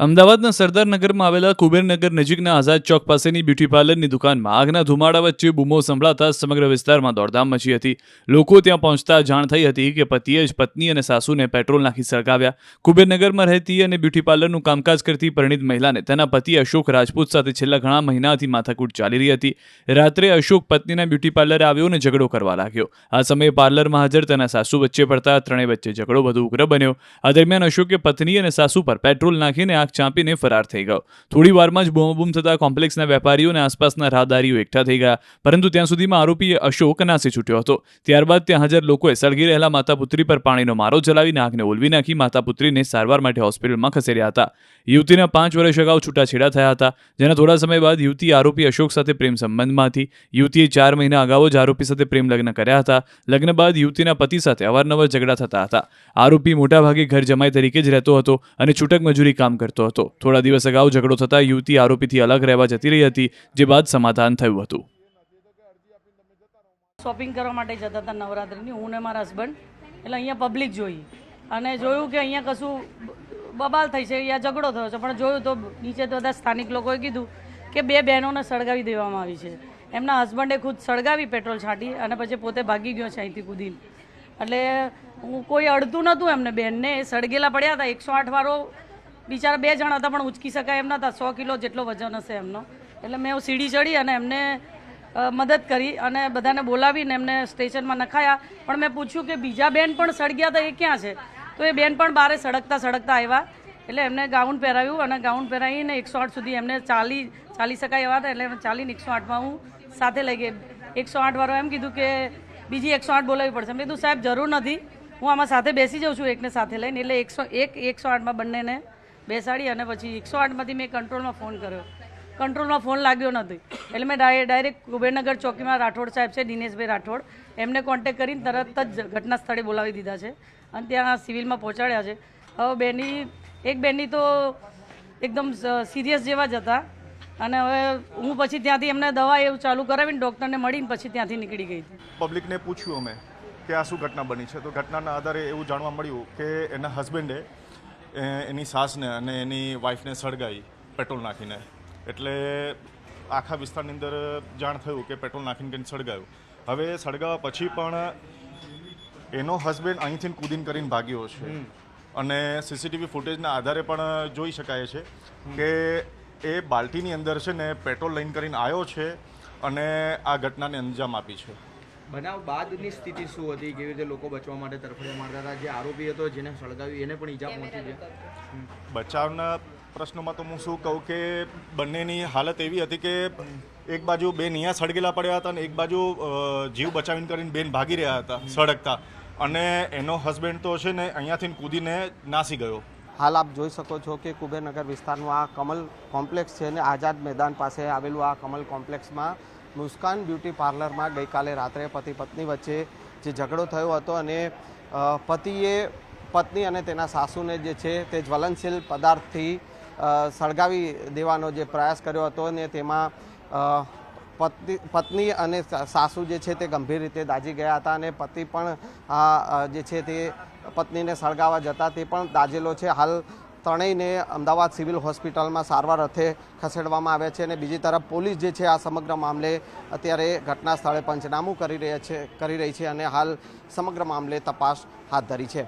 અમદાવાદના સરદારનગરમાં આવેલા કુબેરનગર નજીકના આઝાદ ચોક પાસેની બ્યુટી પાર્લરની દુકાનમાં આગના ધુમાડા વચ્ચે બૂમો સંભળાતા સમગ્ર વિસ્તારમાં દોડધામ મચી હતી. લોકો ત્યાં પહોંચતા જાણ થઈ હતી કે પતિએ જ પત્ની અને સાસુને પેટ્રોલ નાખી સળગાવ્યા. કુબેરનગરમાં રહેતી અને બ્યુટી પાર્લરનું કામકાજ કરતી પરિણીત મહિલાને તેના પતિ અશોક રાજપૂત સાથે છેલ્લા ઘણા મહિનાથી માથાકૂટ ચાલી રહી હતી. રાત્રે અશોક પત્નીના બ્યુટી પાર્લરે આવ્યો અને ઝઘડો કરવા લાગ્યો. આ સમયે પાર્લરમાં હાજર તેના સાસુ વચ્ચે પડતા ત્રણેય વચ્ચે ઝઘડો વધુ ઉગ્ર બન્યો. આ દરમિયાન અશોકે પત્ની અને સાસુ પર પેટ્રોલ નાખીને આગ ચાંપીને ફરાર થઈ ગયો. થોડી વારમાં જ બૂમાબૂમ થતા કોમ્પ્લેક્સના વેપારીઓ અને આસપાસના રાહદારીઓ એકઠા થઈ ગયા. પરંતુ ત્યાં સુધીમાં આરોપીએ અશોક નાસી છૂટ્યો હતો. ત્યારબાદ ત્યાં હાજર લોકોએ સળગી રહેલા માતા પુત્રી પર પાણીનો મારો ચલાવીને આંખને ઓલવી નાખી માતા પુત્રીને સારવાર માટે હોસ્પિટલમાં ખસેડ્યા હતા. યુવતીના પાંચ વર્ષ અગાઉ છૂટાછેડા થયા હતા. જેના થોડા સમય બાદ યુવતી આરોપી અશોક સાથે પ્રેમ સંબંધમાં હતી યુવતીએ ચાર મહિના અગાઉ જ આરોપી સાથે પ્રેમ લગ્ન કર્યા હતા. લગ્ન બાદ યુવતીના પતિ સાથે અવારનવાર ઝઘડા થતા હતા. આરોપી મોટાભાગે ઘર જમાઈ તરીકે જ રહેતો હતો અને છૂટક મજૂરી કામ કરતો હતો. થોડા દિવસ અગાઉ ઝઘડો થતાં યુવતી આરોપીથી અલગ રહેવા જતી રહી હતી, જે બાદ સમાધાન થયું હતું. શોપિંગ કરવા માટે જતા હતા નવરાત્રિની. હું ને મારા હસબન્ડ એટલે અહીંયા પબ્લિક જોઈ અને જોયું કે અહીંયા કશું બબાલ થઈ છે, અહીંયા ઝઘડો થયો છે. પણ જોયું તો નીચે તો બધા સ્થાનિક લોકોએ કીધું કે બે બહેનોને સળગાવી દેવામાં આવી છે. એમના હસબન્ડે ખુદ સળગાવી પેટ્રોલ છાંટી અને પછી પોતે ભાગી ગયો છે અહીંથી કૂદીને. એટલે હું કોઈ અડતું નહોતું એમને. બેનને સળગેલા પડ્યા હતા. એકસો આઠ વાળો બિચારા બે જણ હતા પણ ઉચકી શકાય એમ નતા સો કિલો જેટલો વજન હશે એમનો. એટલે મેં સીડી ચડી અને એમને મદદ કરી અને બધાને બોલાવીને એમને સ્ટેશનમાં નખાયા. પણ મેં પૂછ્યું કે બીજા બેન પણ સળગ્યા હતા એ ક્યાં છે? તો એ બેન પણ બારે સળગતા સળગતા આવ્યા. એટલે એમને ગાઉન પહેરાવ્યું અને ગાઉન પહેરાવીને એકસો આઠ સુધી એમને ચાલી ચાલી શકાય એવા હતા. એટલે એમને ચાલીને એકસો આઠમાં હું સાથે લઈ ગઈ. એકસો આઠ વાળો એમ કીધું કે બીજી એકસો આઠ બોલાવવી પડશે. મેં કીધું, સાહેબ, જરૂર નથી. હું આમાં સાથે બેસી જાઉં છું એકને સાથે લઈને. એટલે એકસો એક, એકસો આઠમાં બંનેને બેસાડી અને પછી એકસો આઠમાંથી મેં કંટ્રોલમાં ફોન કર્યો. કંટ્રોલમાં ફોન લાગ્યો નથી એટલે મેં ડાય, ડાયરેક્ટ કુબેરનગર ચોકીમાં રાઠોડ સાહેબ છે, દિનેશભાઈ રાઠોડ, એમને કોન્ટેક કરીને તરત જ ઘટના સ્થળે બોલાવી દીધા છે અને ત્યાં સિવિલમાં પહોંચાડ્યા છે. હવે બેની, એક બેનની તો એકદમ સિરિયસ જેવા જ હતા. અને હવે હું પછી ત્યાંથી એમને દવા એવું ચાલુ કરાવીને ડૉક્ટરને મળીને પછી ત્યાંથી નીકળી ગઈ પબ્લિકને પૂછ્યું અમે કે આ શું ઘટના બની છે? તો ઘટનાના આધારે એવું જાણવા મળ્યું કે એના હસબન્ડે એની સાસને અને એની વાઈફને સળગાવી પેટ્રોલ નાખીને. એટલે આખા વિસ્તારની અંદર જાણ થયું કે પેટ્રોલ નાખીને કંઈક સળગાવ્યું હવે સળગાવ્યા પછી પણ એનો હસબન્ડ અહીંથી કૂદીને કરીને ભાગ્યો છે. અને સીસીટીવી ફૂટેજના આધારે પણ જોઈ શકાય છે કે એ બાલ્ટીની અંદર છે ને પેટ્રોલ લઈને કરીને આવ્યો છે અને આ ઘટનાને અંજામ આપી છે. બનાવ બાદની સ્થિતિ શું હતી? કેવી રીતે લોકો બચવા માટે તરફડિયા મારતા હતા? જે આરોપી હતો જેને સળગાવ્યું, એને પણ ઈજા પહોંચી છે. બચાવના પ્રશ્નોમાં તો હું શું કહું કે બંનેની હાલત એવી હતી કે એક બાજુ બેન અહીંયા સળગેલા પડ્યા હતા અને એક બાજુ જીવ બચાવીને કરીને બેન ભાગી રહ્યા હતા, સળગતા. અને એનો હસબન્ડ તો છે ને, અહીંયાથી કૂદીને નાસી ગયો. હાલ આપ જોઈ શકો છો કે કુબેરનગર વિસ્તારનું આ કમલ કોમ્પ્લેક્સ છે અને આઝાદ મેદાન પાસે આવેલું આ કમલ કોમ્પ્લેક્સમાં મુસ્કાન બ્યુટી પાર્લરમાં ગઈકાલે રાત્રે પતિ પત્ની વચ્ચે જે ઝઘડો થયો હતો અને પતિએ પત્ની અને તેના સાસુને જે છે તે જ્વલનશીલ પદાર્થથી સળગાવી દેવાનો જે પ્રયાસ કર્યો હતો અને તેમાં પત્ની પત્ની અને સાસુ જે છે તે ગંભીર રીતે દાઝી ગયા હતા અને પતિ પણ જે છે તે પત્નીને સળગાવવા જતા તે પણ દાઝેલો છે. હાલ ત્રણેયને અમદાવાદ સિવિલ હોસ્પિટલમાં સારવાર અર્થે ખસેડવામાં આવ્યા છે અને બીજી તરફ પોલીસ જે છે આ સમગ્ર મામલે અત્યારે ઘટના સ્થળે પંચનામું કરી રહ્યા છે કરી રહી છે અને હાલ સમગ્ર મામલે તપાસ હાથ ધરી છે.